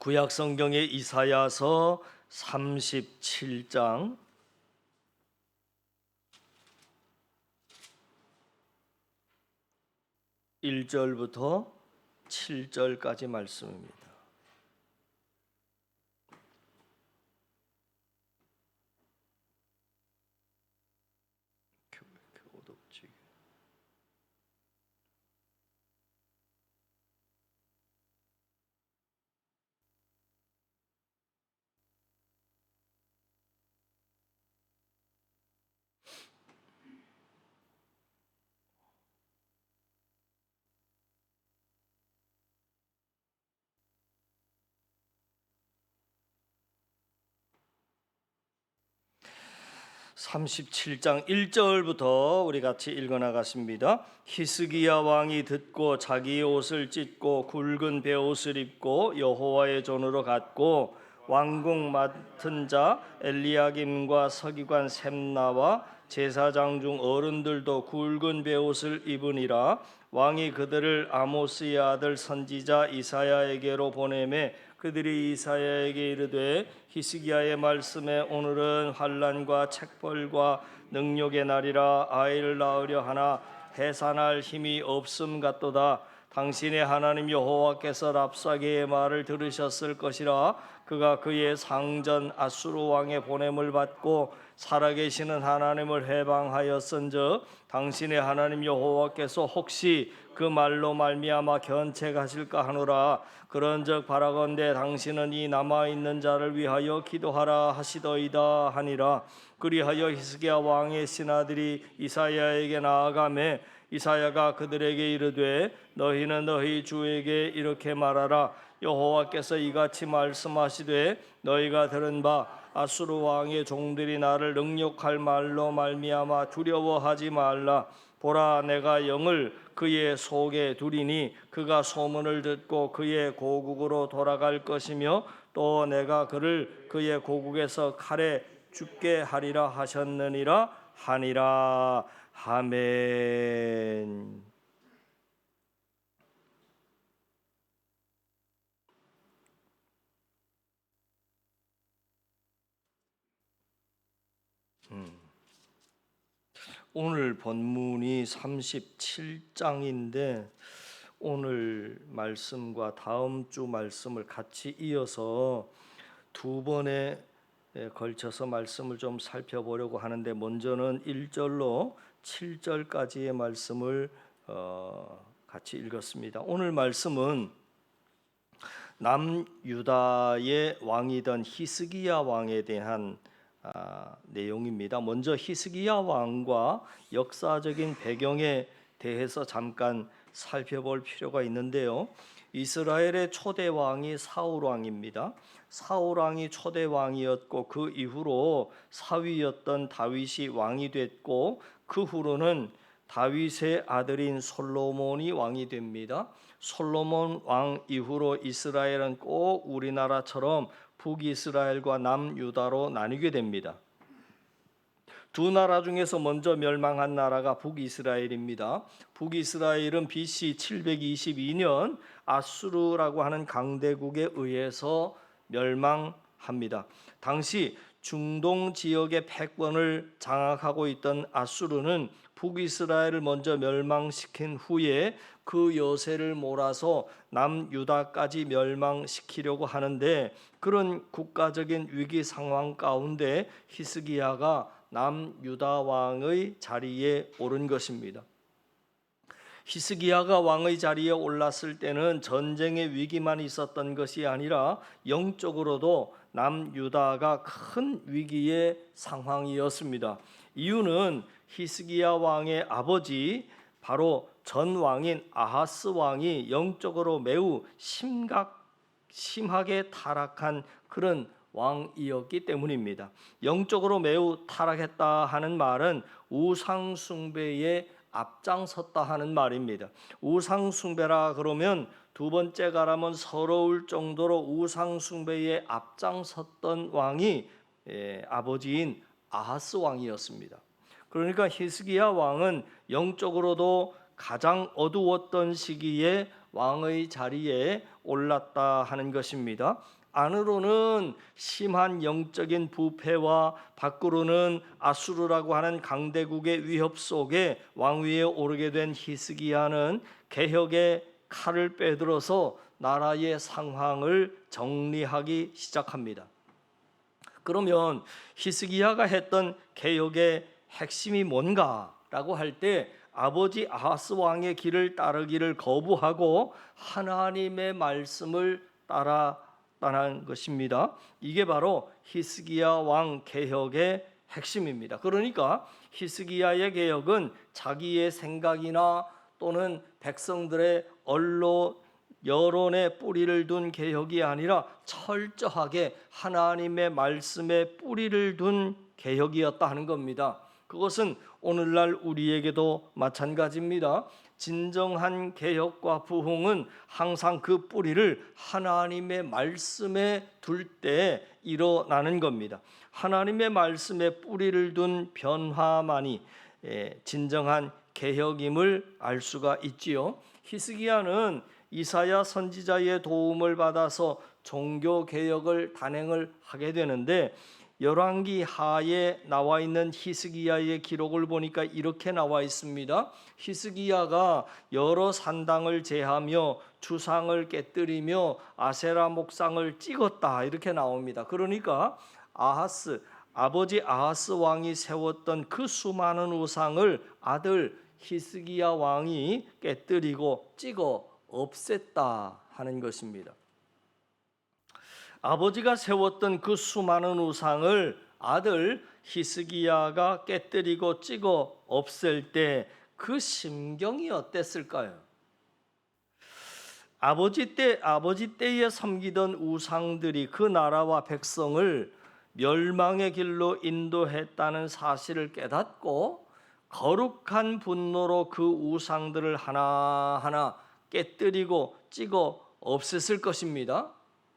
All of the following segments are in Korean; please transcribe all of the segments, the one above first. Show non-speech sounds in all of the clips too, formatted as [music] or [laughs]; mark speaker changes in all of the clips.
Speaker 1: 구약 성경의 이사야서 37장 1절부터 7절까지 말씀입니다. 이렇게 왜 이렇게 어둡지? (37장 1절부터) 우리 같이 읽어 나갔습니다. 히스기야 왕이 듣고 자기의 옷을 찢고 굵은 베옷을 입고 여호와의 존으로 갔고 왕궁 맡은 자 엘리야김과 서기관 셈나와 제사장 중 어른들도 굵은 베옷을 입으니라 왕이 그들을 아모스의 아들 선지자 이사야에게로 보내매 그들이 이사야에게 이르되 히스기야의 말씀에 오늘은 환란과 책벌과 능력의 날이라 아이를 낳으려 하나 해산할 힘이 없음 같도다. 당신의 하나님 여호와께서 랍사게의 말을 들으셨을 것이라. 그가 그의 상전 아수르 왕의 보냄을 받고 살아계시는 하나님을 해방하였은즉 당신의 하나님 여호와께서 혹시 그 말로 말미암아 견책하실까 하노라. 그런즉 바라건대 당신은 이 남아 있는 자를 위하여 기도하라 하시더이다 하니라. 그리하여 히스기야 왕의 신하들이 이사야에게 나아가매 이사야가 그들에게 이르되 너희는 너희 주에게 이렇게 말하라. 여호와께서 이같이 말씀하시되 너희가 들은 바 아수르 왕의 종들이 나를 능욕할 말로 말미암아 두려워하지 말라. 보라 내가 영을 그의 속에 두리니 그가 소문을 듣고 그의 고국으로 돌아갈 것이며 또 내가 그를 그의 고국에서 칼에 죽게 하리라 하셨느니라 하니라 아멘. 오늘 본문이 37장인데 오늘 말씀과 다음 주 말씀을 같이 이어서 두 번에 걸쳐서 말씀을 좀 살펴보려고 하는데 먼저는 1절로 7절까지의 말씀을 어, 같이 읽었습니다. 오늘 말씀은 남유다의 왕이던 히스기야 왕에 대한 아, 내용입니다. 먼저 히스기야 왕과 역사적인 배경에 대해서 잠깐 살펴볼 필요가 있는데요. 이스라엘의 초대 왕이 사울 왕입니다. 사울 왕이 초대 왕이었고 그 이후로 사위였던 다윗이 왕이 됐고 그 후로는 다윗의 아들인 솔로몬이 왕이 됩니다. 솔로몬 왕 이후로 이스라엘은 꼭 우리나라처럼 북이스라엘과 남유다로 나뉘게 됩니다. 두 나라 중에서 먼저 멸망한 나라가 북이스라엘입니다. 북이스라엘은 BC 722년 아수르라고 하는 강대국에 의해서 멸망합니다. 당시 중동 지역의 패권을 장악하고 있던 아수르는 북이스라엘을 먼저 멸망시킨 후에 그 여세를 몰아서 남유다까지 멸망시키려고 하는데 그런 국가적인 위기 상황 가운데 히스기야가 남유다 왕의 자리에 오른 것입니다. 히스기야가 왕의 자리에 올랐을 때는 전쟁의 위기만 있었던 것이 아니라 영적으로도 남유다가 큰 위기의 상황이었습니다. 이유는 히스기야 왕의 아버지 바로 전 왕인 아하스 왕이 영적으로 매우 심각 심하게 타락한 그런 왕이었기 때문입니다. 영적으로 매우 타락했다 하는 말은 우상 숭배에 앞장섰다 하는 말입니다. 우상 숭배라 그러면 두 번째 가라면 서러울 정도로 우상 숭배에 앞장섰던 왕이 예, 아버지인 아하스 왕이었습니다. 그러니까 히스기야 왕은 영적으로도 가장 어두웠던 시기에 왕의 자리에 올랐다 하는 것입니다. 안으로는 심한 영적인 부패와 밖으로는 아수르라고 하는 강대국의 위협 속에 왕위에 오르게 된 히스기야는 개혁의 칼을 빼들어서 나라의 상황을 정리하기 시작합니다. 그러면 히스기야가 했던 개혁의 핵심이 뭔가라고 할 때 아버지 아하스 왕의 길을 따르기를 거부하고 하나님의 말씀을 따라 따는 것입니다. 이게 바로 히스기야 왕 개혁의 핵심입니다. 그러니까 히스기야의 개혁은 자기의 생각이나 또는 백성들의 언로 여론에 뿌리를 둔 개혁이 아니라 철저하게 하나님의 말씀에 뿌리를 둔 개혁이었다 하는 겁니다. 그것은 오늘날 우리에게도 마찬가지입니다. 진정한 개혁과 부흥은 항상 그 뿌리를 하나님의 말씀에 둘 때 일어나는 겁니다. 하나님의 말씀에 뿌리를 둔 변화만이 예, 진정한 개혁임을 알 수가 있지요. 히스기야는 이사야 선지자의 도움을 받아서 종교 개혁을 단행을 하게 되는데 열왕기 하에 나와 있는 히스기야의 기록을 보니까 이렇게 나와 있습니다. 히스기야가 여러 산당을 제하며 주상을 깨뜨리며 아세라 목상을 찍었다 이렇게 나옵니다. 그러니까 아하스 아버지 아하스 왕이 세웠던 그 수많은 우상을 아들 히스기야 왕이 깨뜨리고 찍어 없앴다 하는 것입니다. 아버지가 세웠던 그 수많은 우상을 아들 히스기야가 깨뜨리고 찍어 없앨 때 그 심경이 어땠을까요? 아버지 때 아버지 때에 섬기던 우상들이 그 나라와 백성을 멸망의 길로 인도했다는 사실을 깨닫고 거룩한 분노로 그 우상들을 하나하나 깨뜨리고 찍어 없앴을 것입니다.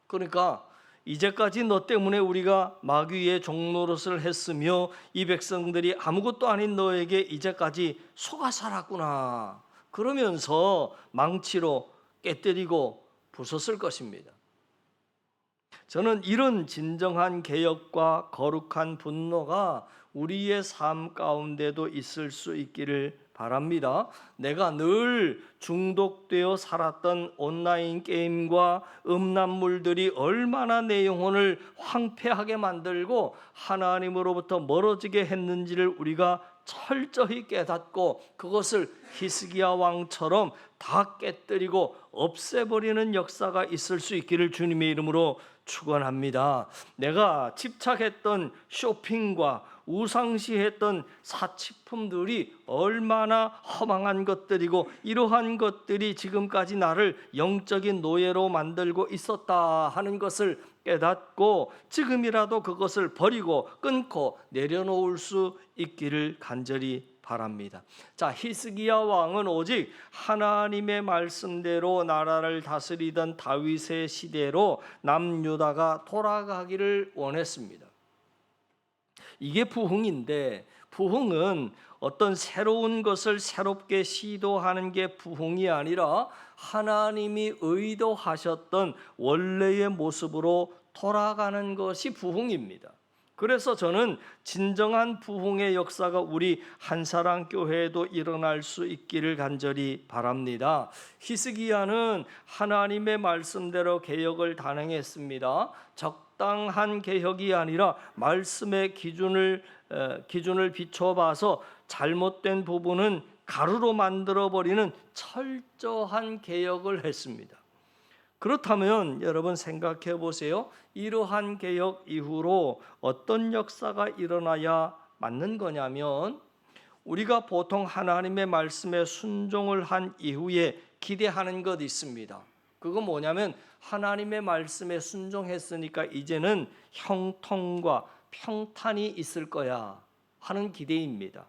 Speaker 1: 그러니까 이제까지 너 때문에 우리가 마귀의 종노릇을 했으며 이 백성들이 아무것도 아닌 너에게 이제까지 속아 살았구나. 그러면서 망치로 깨뜨리고 부쉈을 것입니다. 저는 이런 진정한 개혁과 거룩한 분노가 우리의 삶 가운데도 있을 수 있기를 바랍니다. 내가 늘 중독되어 살았던 온라인 게임과 음란물들이 얼마나 내 영혼을 황폐하게 만들고 하나님으로부터 멀어지게 했는지를 우리가 철저히 깨닫고 그것을 히스기야 왕처럼 다 깨뜨리고 없애버리는 역사가 있을 수 있기를 주님의 이름으로 축원합니다. 내가 집착했던 쇼핑과 우상시했던 사치품들이 얼마나 허망한 것들이고 이러한 것들이 지금까지 나를 영적인 노예로 만들고 있었다 하는 것을 깨닫고 지금이라도 그것을 버리고 끊고 내려놓을 수 있기를 간절히 바랍니다. 자, 히스기야 왕은 오직 하나님의 말씀대로 나라를 다스리던 다윗의 시대로 남유다가 돌아가기를 원했습니다. 이게 부흥인데 부흥은 어떤 새로운 것을 새롭게 시도하는 게 부흥이 아니라 하나님이 의도하셨던 원래의 모습으로 돌아가는 것이 부흥입니다. 그래서 저는 진정한 부흥의 역사가 우리 한사랑 교회에도 일어날 수 있기를 간절히 바랍니다. 히스기야는 하나님의 말씀대로 개혁을 단행했습니다. 적당한 개혁이 아니라 말씀의 기준을 에, 기준을 비춰봐서 잘못된 부분은 가루로 만들어 버리는 철저한 개혁을 했습니다. 그렇다면 여러분 생각해 보세요. 이러한 개혁 이후로 어떤 역사가 일어나야 맞는 거냐면 우리가 보통 하나님의 말씀에 순종을 한 이후에 기대하는 것 있습니다. 그건 뭐냐면 하나님의 말씀에 순종했으니까 이제는 형통과 평탄이 있을 거야 하는 기대입니다.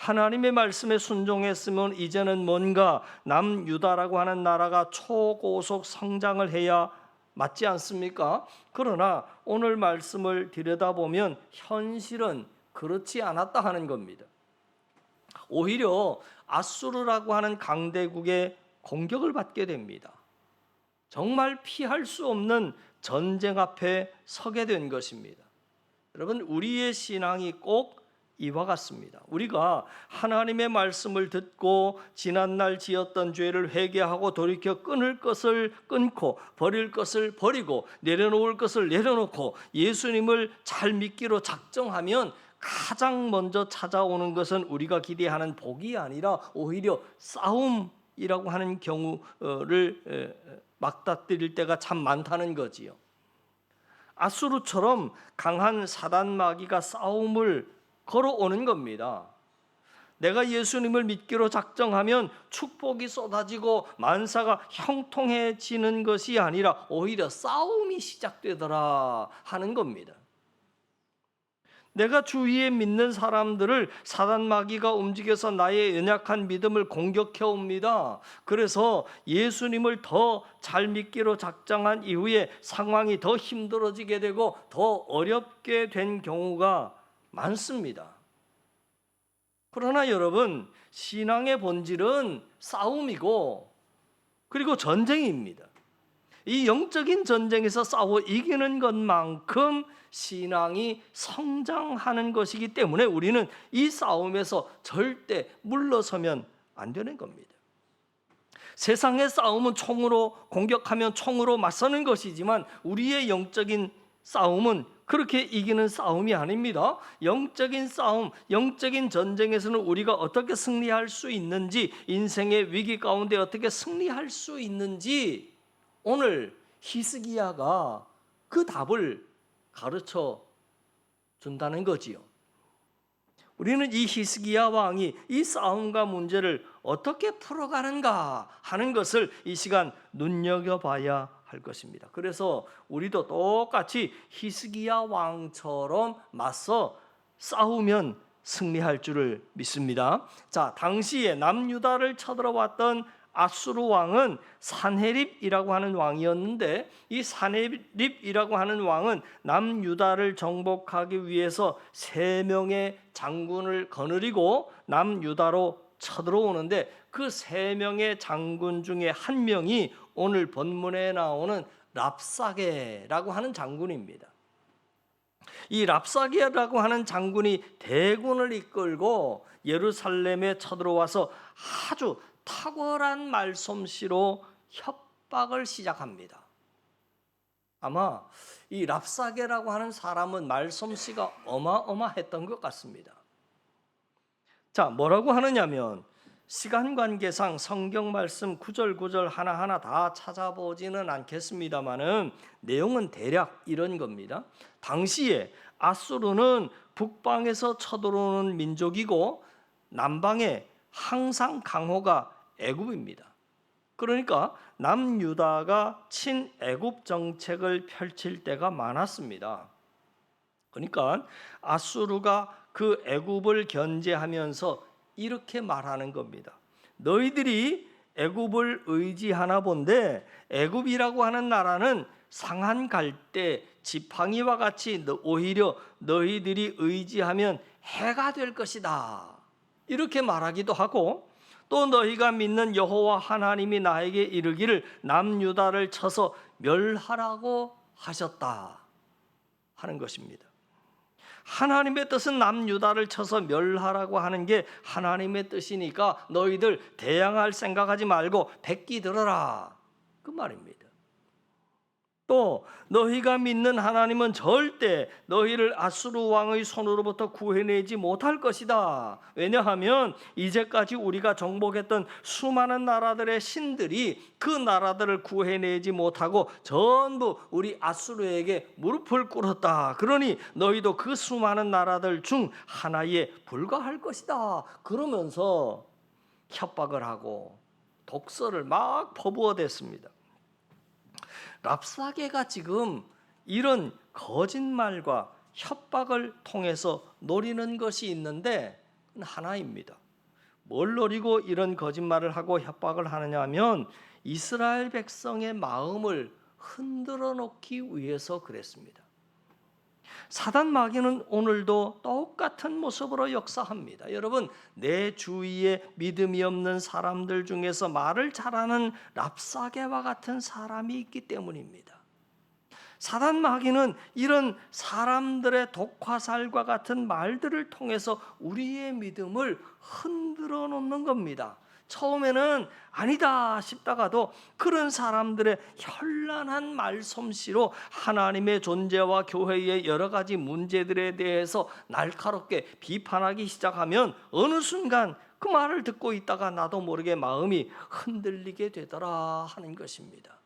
Speaker 1: 하나님의 말씀에 순종했으면 이제는 뭔가 남유다라고 하는 나라가 초고속 성장을 해야 맞지 않습니까? 그러나 오늘 말씀을 들여다보면 현실은 그렇지 않았다 하는 겁니다. 오히려 아수르라고 하는 강대국의 공격을 받게 됩니다. 정말 피할 수 없는 전쟁 앞에 서게 된 것입니다. 여러분, 우리의 신앙이 꼭 이와 같습니다. 우리가 하나님의 말씀을 듣고 지난날 지었던 죄를 회개하고 돌이켜 끊을 것을 끊고 버릴 것을 버리고 내려놓을 것을 내려놓고 예수님을 잘 믿기로 작정하면 가장 먼저 찾아오는 것은 우리가 기대하는 복이 아니라 오히려 싸움이라고 하는 경우를 막다뜨릴 때가 참 많다는 거지요. 아수르처럼 강한 사단 마귀가 싸움을 걸어오는 겁니다. 내가 예수님을 믿기로 작정하면 축복이 쏟아지고 만사가 형통해지는 것이 아니라 오히려 싸움이 시작되더라 하는 겁니다. 내가 주위에 믿는 사람들을 사단 마귀가 움직여서 나의 연약한 믿음을 공격해 옵니다. 그래서 예수님을 더 잘 믿기로 작정한 이후에 상황이 더 힘들어지게 되고 더 어렵게 된 경우가 많습니다. 그러나 여러분, 신앙의 본질은 싸움이고 그리고 전쟁입니다. 이 영적인 전쟁에서 싸워 이기는 것만큼 신앙이 성장하는 것이기 때문에 우리는 이 싸움에서 절대 물러서면 안 되는 겁니다. 세상의 싸움은 총으로 공격하면 총으로 맞서는 것이지만 우리의 영적인 싸움은 그렇게 이기는 싸움이 아닙니다. 영적인 싸움, 영적인 전쟁에서는 우리가 어떻게 승리할 수 있는지, 인생의 위기 가운데 어떻게 승리할 수 있는지 오늘 히스기야가 그 답을 가르쳐 준다는 거지요. 우리는 이 히스기야 왕이 이 싸움과 문제를 어떻게 풀어가는가 하는 것을 이 시간 눈여겨봐야 할 것입니다. 그래서 우리도 똑같이 히스기야 왕처럼 맞서 싸우면 승리할 줄을 믿습니다. 자, 당시에 남유다를 쳐들어왔던 아수르 왕은 산헤립이라고 하는 왕이었는데 이 산헤립이라고 하는 왕은 남유다를 정복하기 위해서 세 명의 장군을 거느리고 남유다로 쳐들어오는데 그 세 명의 장군 중에 한 명이 오늘 본문에 나오는 랍사게라고 하는 장군입니다. 이 랍사게라고 하는 장군이 대군을 이끌고 예루살렘에 쳐들어와서 아주 탁월한 말솜씨로 협박을 시작합니다. 아마 이 랍사게라고 하는 사람은 말솜씨가 어마어마했던 것 같습니다. 자, 뭐라고 하느냐면 시간 관계상 성경 말씀 구절 구절 하나하나 다 찾아보지는 않겠습니다만은 내용은 대략 이런 겁니다. 당시에 아수르는 북방에서 쳐들어오는 민족이고 남방에 항상 강호가 애굽입니다. 그러니까 남유다가 친애굽 정책을 펼칠 때가 많았습니다. 그러니까 아수르가 그 애굽을 견제하면서 이렇게 말하는 겁니다. 너희들이 애굽을 의지하나 본데 애굽이라고 하는 나라는 상한 갈때 지팡이와 같이 오히려 너희들이 의지하면 해가 될 것이다. 이렇게 말하기도 하고 또 너희가 믿는 여호와 하나님이 나에게 이르기를 남유다를 쳐서 멸하라고 하셨다 하는 것입니다. 하나님의 뜻은 남유다를 쳐서 멸하라고 하는 게 하나님의 뜻이니까 너희들 대항할 생각하지 말고 백기 들어라 그 말입니다. 또 너희가 믿는 하나님은 절대 너희를 아수르 왕의 손으로부터 구해내지 못할 것이다. 왜냐하면 이제까지 우리가 정복했던 수많은 나라들의 신들이 그 나라들을 구해내지 못하고 전부 우리 아수르에게 무릎을 꿇었다. 그러니 너희도 그 수많은 나라들 중 하나에 불과할 것이다. 그러면서 협박을 하고 독서를 막 퍼부어댔습니다. 랍사게가 지금 이런 거짓말과 협박을 통해서 노리는 것이 있는데 하나입니다. 뭘 노리고 이런 거짓말을 하고 협박을 하느냐 하면 이스라엘 백성의 마음을 흔들어 놓기 위해서 그랬습니다. 사단 마귀는 오늘도 똑같은 모습으로 역사합니다. 여러분, 내 주위에 믿음이 없는 사람들 중에서 말을 잘하는 랍사게와 같은 사람이 있기 때문입니다. 사단 마귀는 이런 사람들의 독화살과 같은 말들을 통해서 우리의 믿음을 흔들어 놓는 겁니다. 처음에는 아니다 싶다가도 그런 사람들의 현란한 말솜씨로 하나님의 존재와 교회의 여러 가지 문제들에 대해서 날카롭게 비판하기 시작하면 어느 순간 그 말을 듣고 있다가 나도 모르게 마음이 흔들리게 되더라 하는 것입니다.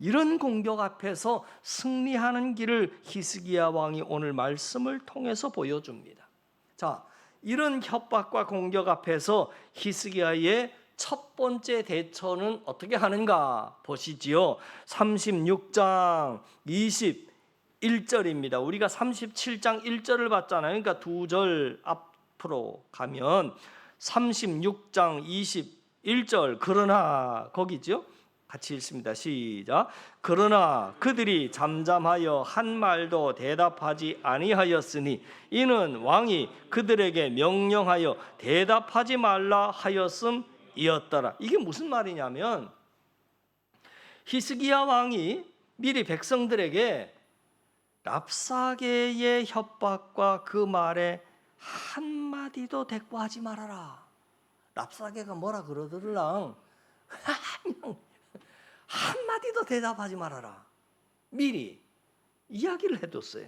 Speaker 1: 이런 공격 앞에서 승리하는 길을 히스기야 왕이 오늘 말씀을 통해서 보여줍니다. 자, 이런 협박과 공격 앞에서 히스기야의 첫 번째 대처는 어떻게 하는가 보시지요. 36장 21절입니다. 우리가 37장 1절을 봤잖아요. 그러니까 두 절 앞으로 가면 36장 21절 그러나 거기죠. 같이 읽습니다. 시작. 그러나 그들이 잠잠하여 한 말도 대답하지 아니하였으니 이는 왕이 그들에게 명령하여 대답하지 말라 하였음이었더라. 이게 무슨 말이냐면 히스기야 왕이 미리 백성들에게 랍사게의 협박과 그 말에 한 마디도 대꾸하지 말아라. 랍사게가 뭐라 그러더랑 [laughs] 한마디도 대답하지 말아라. 미리 이야기를 해뒀어요.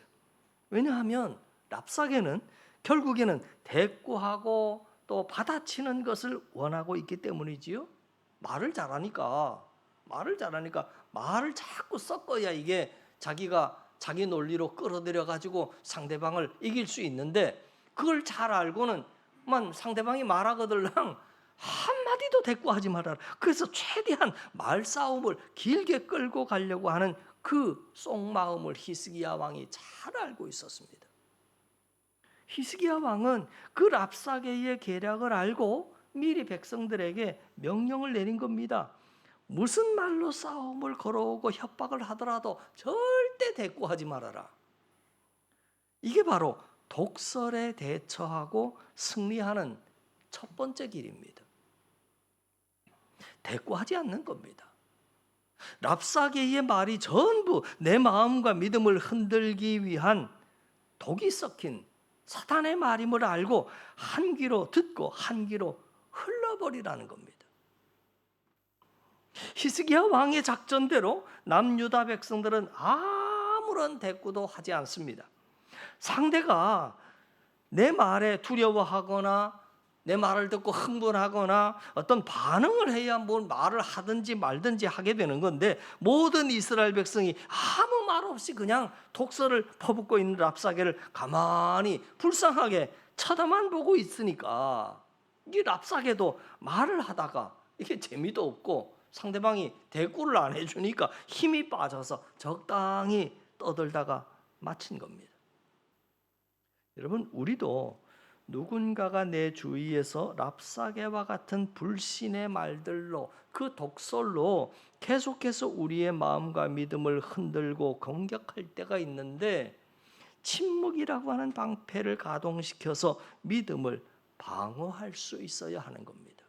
Speaker 1: 왜냐하면 랍사게는 결국에는 대꾸하고 또 받아치는 것을 원하고 있기 때문이지요. 말을 잘하니까 말을 잘하니까 말을 자꾸 섞어야 이게 자기가 자기 논리로 끌어들여 가지고 상대방을 이길 수 있는데 그걸 잘 알고는 만 상대방이 말하거들랑 한 마디도 대꾸 하지 말아라. 그래서 최대한 말싸움을 길게 끌고 가려고 하는 그 속마음을 히스기야 왕이 잘 알고 있었습니다. 히스기야 왕은 그 랍사게의 계략을 알고 미리 백성들에게 명령을 내린 겁니다. 무슨 말로 싸움을 걸어오고 협박을 하더라도 절대 대꾸하지 말아라. 이게 바로 독설에 대처하고 승리하는 첫 번째 길입니다. 대꾸하지 않는 겁니다. 랍사게의 말이 전부 내 마음과 믿음을 흔들기 위한 독이 섞인 사탄의 말임을 알고 한 귀로 듣고 한 귀로 흘러버리라는 겁니다. 히스기야 왕의 작전대로 남유다 백성들은 아무런 대꾸도 하지 않습니다. 상대가 내 말에 두려워하거나 내 말을 듣고 흥분하거나 어떤 반응을 해야 뭘 말을 하든지 말든지 하게 되는 건데 모든 이스라엘 백성이 아무 말 없이 그냥 독서를 퍼붓고 있는 랍사게를 가만히 불쌍하게 쳐다만 보고 있으니까 이 랍사게도 말을 하다가 이게 재미도 없고 상대방이 대꾸를 안 해주니까 힘이 빠져서 적당히 떠들다가 마친 겁니다. 여러분 우리도 누군가가 내 주위에서 랍사게와 같은 불신의 말들로 그 독설로 계속해서 우리의 마음과 믿음을 흔들고 공격할 때가 있는데 침묵이라고 하는 방패를 가동시켜서 믿음을 방어할 수 있어야 하는 겁니다.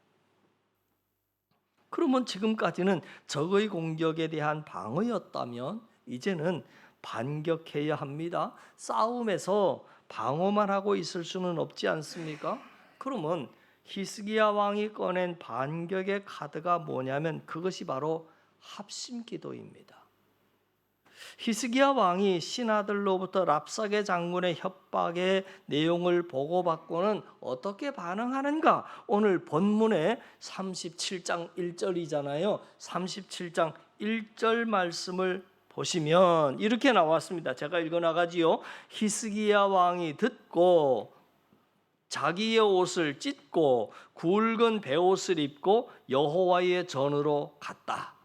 Speaker 1: 그러면 지금까지는 적의 공격에 대한 방어였다면 이제는 반격해야 합니다. 싸움에서 방어만 하고 있을 수는 없지 않습니까? 그러면 히스기야 왕이 꺼낸 반격의 카드가 뭐냐면 그것이 바로 합심 기도입니다. 히스기야 왕이 신하들로부터 랍사게 장군의 협박의 내용을 보고받고는 어떻게 반응하는가? 오늘 본문의 37장 1절이잖아요. 37장 1절 말씀을 보시면 이렇게 나왔습니다. 제가 읽어 나가지요. 히스기야 왕이 듣고 자기의 옷을 찢고 굵은 베옷을 입고 여호와의 전으로 갔다.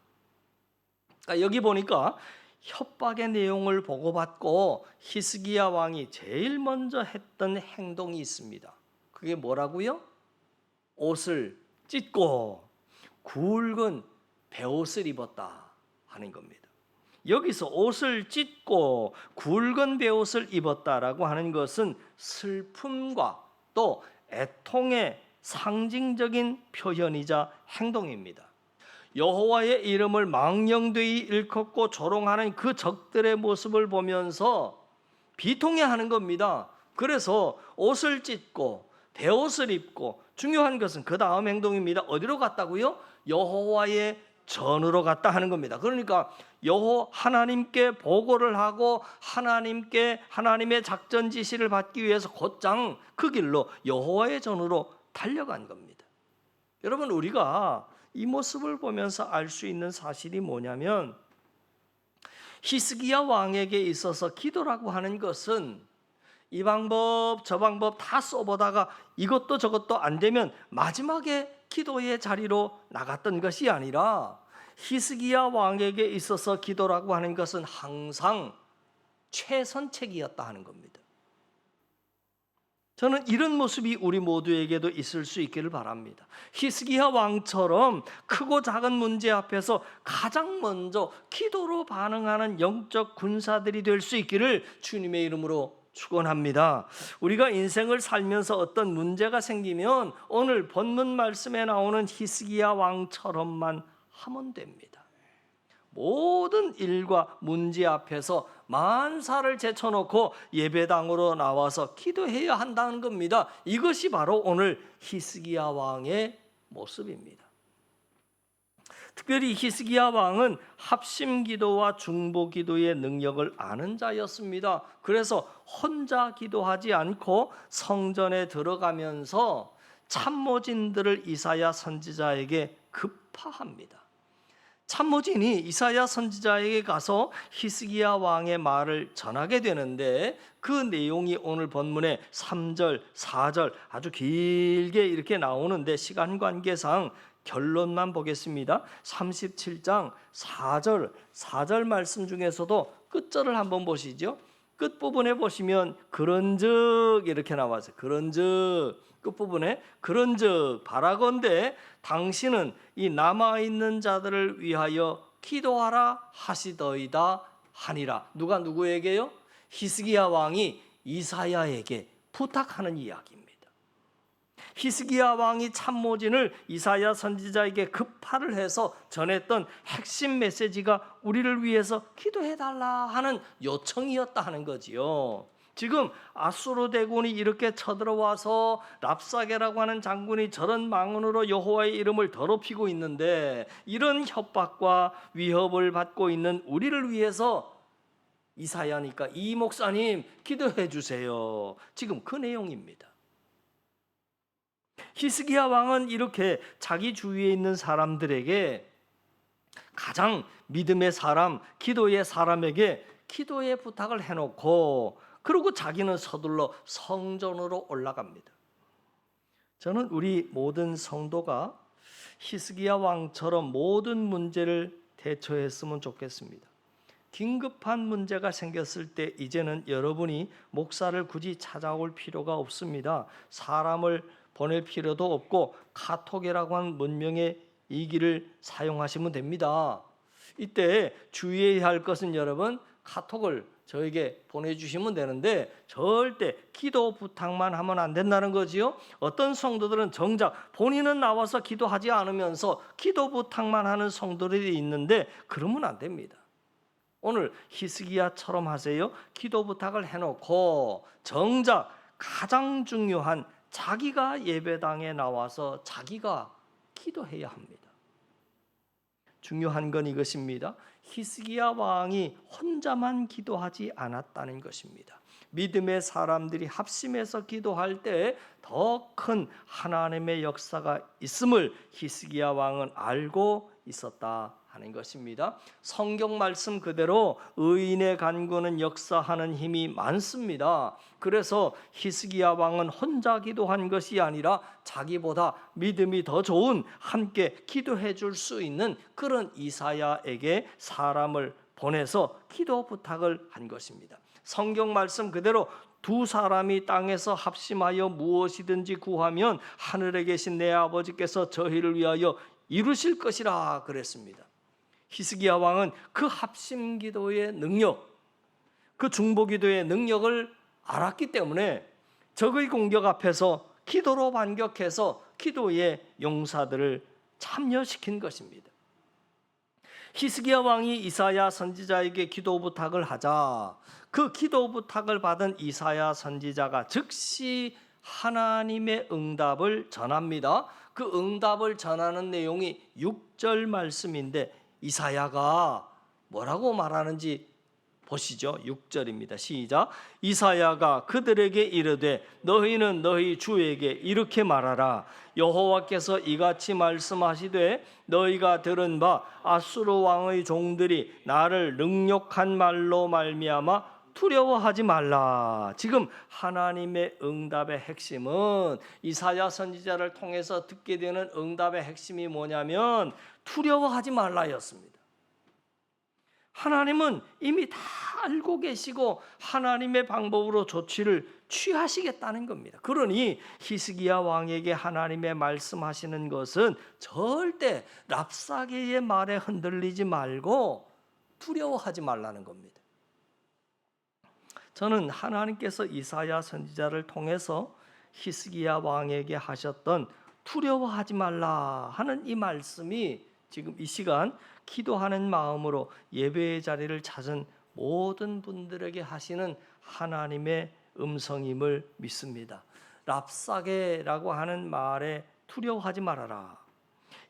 Speaker 1: 그러니까 여기 보니까 협박의 내용을 보고받고 히스기야 왕이 제일 먼저 했던 행동이 있습니다. 그게 뭐라고요? 옷을 찢고 굵은 베옷을 입었다 하는 겁니다. 여기서 옷을 찢고 굵은 베옷을 입었다라고 하는 것은 슬픔과 또 애통의 상징적인 표현이자 행동입니다. 여호와의 이름을 망령되이 일컫고 조롱하는 그 적들의 모습을 보면서 비통해하는 겁니다. 그래서 옷을 찢고 베옷을 입고 중요한 것은 그 다음 행동입니다. 어디로 갔다고요? 여호와의 전으로 갔다 하는 겁니다. 그러니까 여호 하나님께 보고를 하고 하나님께 하나님의 작전 지시를 받기 위해서 곧장 그 길로 여호와의 전으로 달려간 겁니다. 여러분 우리가 이 모습을 보면서 알 수 있는 사실이 뭐냐면 히스기야 왕에게 있어서 기도라고 하는 것은 이 방법 저 방법 다 써보다가 이것도 저것도 안 되면 마지막에 기도의 자리로 나갔던 것이 아니라 히스기야 왕에게 있어서 기도라고 하는 것은 항상 최선책이었다 하는 겁니다. 저는 이런 모습이 우리 모두에게도 있을 수 있기를 바랍니다. 히스기야 왕처럼 크고 작은 문제 앞에서 가장 먼저 기도로 반응하는 영적 군사들이 될 수 있기를 주님의 이름으로 축원합니다. 우리가 인생을 살면서 어떤 문제가 생기면 오늘 본문 말씀에 나오는 히스기야 왕처럼만 하면 됩니다. 모든 일과 문제 앞에서 만사를 제쳐놓고 예배당으로 나와서 기도해야 한다는 겁니다. 이것이 바로 오늘 히스기야 왕의 모습입니다. 특별히 히스기야 왕은 합심 기도와 중보 기도의 능력을 아는 자였습니다. 그래서 혼자 기도하지 않고 성전에 들어가면서 참모진들을 이사야 선지자에게 급파합니다. 참모진이 이사야 선지자에게 가서 히스기야 왕의 말을 전하게 되는데 그 내용이 오늘 본문의 3절, 4절 아주 길게 이렇게 나오는데 시간 관계상 결론만 보겠습니다. 37장 4절, 4절 말씀 중에서도 끝절을 한번 보시죠. 끝부분에 보시면 그런즉 이렇게 나와서 그런즉 끝부분에 그런즉 바라건대 당신은 이 남아 있는 자들을 위하여 기도하라 하시더이다 하니라 누가 누구에게요? 히스기야 왕이 이사야에게 부탁하는 이야기입니다. 히스기야 왕이 참모진을 이사야 선지자에게 급파를 해서 전했던 핵심 메시지가 우리를 위해서 기도해 달라 하는 요청이었다 하는 거지요. 지금 아수르 대군이 이렇게 쳐들어와서 랍사게라고 하는 장군이 저런 망언으로 여호와의 이름을 더럽히고 있는데 이런 협박과 위협을 받고 있는 우리를 위해서 이사야니까 이 목사님 기도해 주세요. 지금 그 내용입니다. 히스기야 왕은 이렇게 자기 주위에 있는 사람들에게 가장 믿음의 사람, 기도의 사람에게 기도의 부탁을 해놓고 그리고 자기는 서둘러 성전으로 올라갑니다. 저는 우리 모든 성도가 히스기야 왕처럼 모든 문제를 대처했으면 좋겠습니다. 긴급한 문제가 생겼을 때 이제는 여러분이 목사를 굳이 찾아올 필요가 없습니다. 사람을 보낼 필요도 없고 카톡이라고 하는 문명의 이기를 사용하시면 됩니다. 이때 주의해야 할 것은 여러분 카톡을 저에게 보내주시면 되는데 절대 기도 부탁만 하면 안 된다는 거지요. 어떤 성도들은 정작 본인은 나와서 기도하지 않으면서 기도 부탁만 하는 성도들이 있는데 그러면 안 됩니다. 오늘 히스기야처럼 하세요. 기도 부탁을 해놓고 정작 가장 중요한 자기가 예배당에 나와서 자기가 기도해야 합니다. 중요한 건 이것입니다. 히스기야 왕이 혼자만 기도하지 않았다는 것입니다. 믿음의 사람들이 합심해서 기도할 때 더 큰 하나님의 역사가 있음을 히스기야 왕은 알고 있었다 하는 것입니다. 성경 말씀 그대로 의인의 간구는 역사하는 힘이 많습니다. 그래서 히스기야 왕은 혼자 기도한 것이 아니라 자기보다 믿음이 더 좋은 함께 기도해 줄 수 있는 그런 이사야에게 사람을 보내서 기도 부탁을 한 것입니다. 성경 말씀 그대로 두 사람이 땅에서 합심하여 무엇이든지 구하면 하늘에 계신 내 아버지께서 저희를 위하여 이루실 것이라 그랬습니다. 히스기야 왕은 그 합심 기도의 능력, 그 중보 기도의 능력을 알았기 때문에 적의 공격 앞에서 기도로 반격해서 기도의 용사들을 참여시킨 것입니다. 히스기야 왕이 이사야 선지자에게 기도 부탁을 하자 그 기도 부탁을 받은 이사야 선지자가 즉시 하나님의 응답을 전합니다. 그 응답을 전하는 내용이 6절 말씀인데 이사야가 뭐라고 말하는지 보시죠. 6절입니다. 시작. 이사야가 그들에게 이르되 너희는 너희 주에게 이렇게 말하라. 여호와께서 이같이 말씀하시되 너희가 들은 바 아수르 왕의 종들이 나를 능욕한 말로 말미암아 두려워하지 말라. 지금 하나님의 응답의 핵심은 이사야 선지자를 통해서 듣게 되는 응답의 핵심이 뭐냐면 두려워하지 말라였습니다. 하나님은 이미 다 알고 계시고 하나님의 방법으로 조치를 취하시겠다는 겁니다. 그러니 히스기야 왕에게 하나님의 말씀하시는 것은 절대 랍사게의 말에 흔들리지 말고 두려워하지 말라는 겁니다. 저는 하나님께서 이사야 선지자를 통해서 히스기야 왕에게 하셨던 두려워하지 말라 하는 이 말씀이 지금 이 시간 기도하는 마음으로 예배의 자리를 찾은 모든 분들에게 하시는 하나님의 음성임을 믿습니다. 랍사게라고 하는 말에 두려워하지 말아라.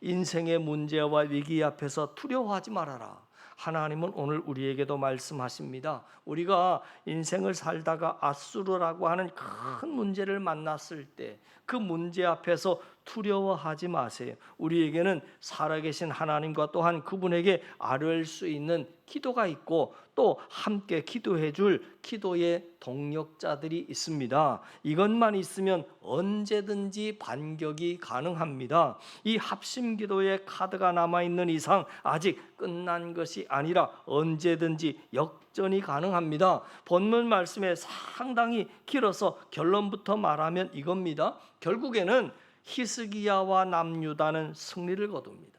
Speaker 1: 인생의 문제와 위기 앞에서 두려워하지 말아라. 하나님은 오늘 우리에게도 말씀하십니다. 우리가 인생을 살다가 아수르라고 하는 큰 문제를 만났을 때 그 문제 앞에서 두려워하지 마세요. 우리에게는 살아계신 하나님과 또한 그분에게 아뢰을 수 있는 기도가 있고 또 함께 기도해 줄 기도의 동력자들이 있습니다. 이것만 있으면 언제든지 반격이 가능합니다. 이 합심 기도의 카드가 남아 있는 이상 아직 끝난 것이 아니라 언제든지 역전이 가능합니다. 본문 말씀에 상당히 길어서 결론부터 말하면 이겁니다. 결국에는 히스기야와 남유다는 승리를 거둡니다.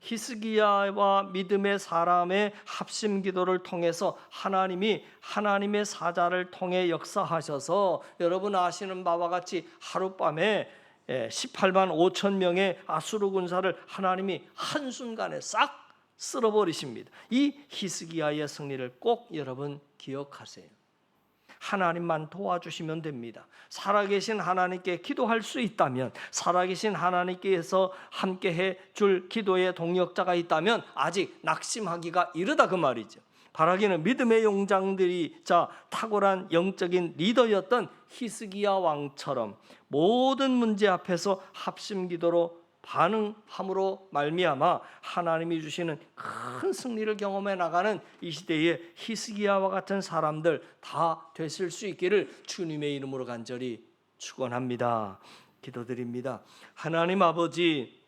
Speaker 1: 히스기야와 믿음의 사람의 합심 기도를 통해서 하나님이 하나님의 사자를 통해 역사하셔서 여러분 아시는 바와 같이 하룻밤에 18만 5천 명의 아수르 군사를 하나님이 한순간에 싹 쓸어버리십니다. 이 히스기야의 승리를 꼭 여러분 기억하세요. 하나님만 도와주시면 됩니다. 살아계신 하나님께 기도할 수 있다면, 살아계신 하나님께서 함께 해 줄 기도의 동력자가 있다면 아직 낙심하기가 이르다 그 말이죠. 바라기는 믿음의 용장들이 자 탁월한 영적인 리더였던 히스기야 왕처럼 모든 문제 앞에서 합심 기도로 반응함으로 말미암아 하나님이 주시는 큰 승리를 경험해 나가는 이 시대에 히스기야와 같은 사람들 다 되실 수 있기를 주님의 이름으로 간절히 축원합니다. 기도드립니다. 하나님 아버지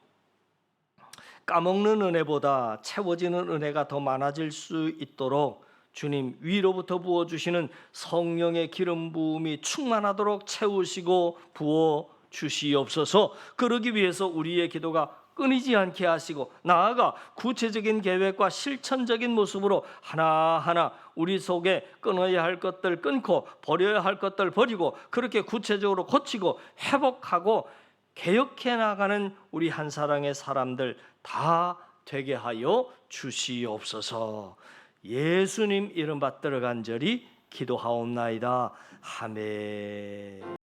Speaker 1: 까먹는 은혜보다 채워지는 은혜가 더 많아질 수 있도록 주님 위로부터 부어 주시는 성령의 기름 부음이 충만하도록 채우시고 부어 주시옵소서. 그러기 위해서 우리의 기도가 끊이지 않게 하시고 나아가 구체적인 계획과 실천적인 모습으로 하나하나 우리 속에 끊어야 할 것들 끊고 버려야 할 것들 버리고 그렇게 구체적으로 고치고 회복하고 개혁해 나가는 우리 한 사랑의 사람들 다 되게 하여 주시옵소서. 예수님 이름 받들어 간절히 기도하옵나이다. 아멘.